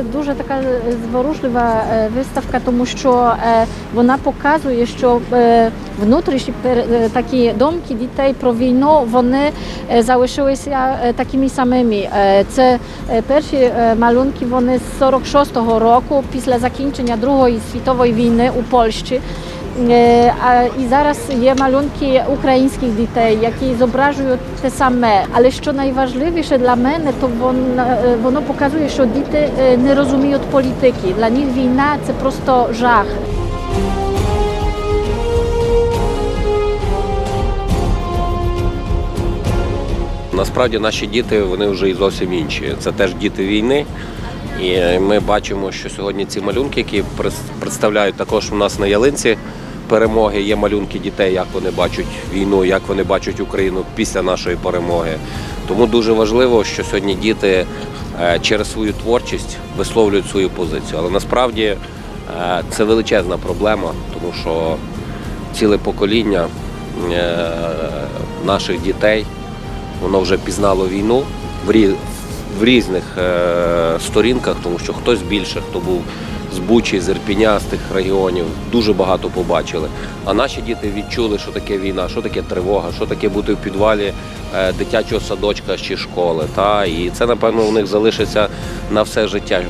це дуже така е, зворушлива е, виставка, тому що е, вона показує, що е, внутрішні пер- е, такі думки дітей про війну вони е, залишилися е, такими самими. Е, Це е, перші е, малюнки вони з 46-го року, після закінчення Другої світової війни у Польщі. Е, і зараз є малюнки українських дітей, які зображують те саме. Але що найважливіше для мене, то воно, е, воно показує, що діти е, не розуміють політики. Для них війна це просто жах. Насправді наші діти вони вже і зовсім інші. Це теж діти війни. І ми бачимо, що сьогодні ці малюнки, які представляють також у нас на ялинці перемоги, є малюнки дітей, як вони бачать війну, як вони бачать Україну після нашої перемоги. Тому дуже важливо, що сьогодні діти е, через свою творчість висловлюють свою позицію. Але насправді е, це величезна проблема, тому що ціле покоління е, наших дітей воно вже пізнало війну в, різних сторінках, тому що хтось більше, хто був з Бучі, з Ірпіня, з тих регіонів, дуже багато побачили. А наші діти відчули, що таке війна, що таке тривога, що таке бути в підвалі е, дитячого садочка чи школи. Та? І це, напевно, у них залишиться на все життя.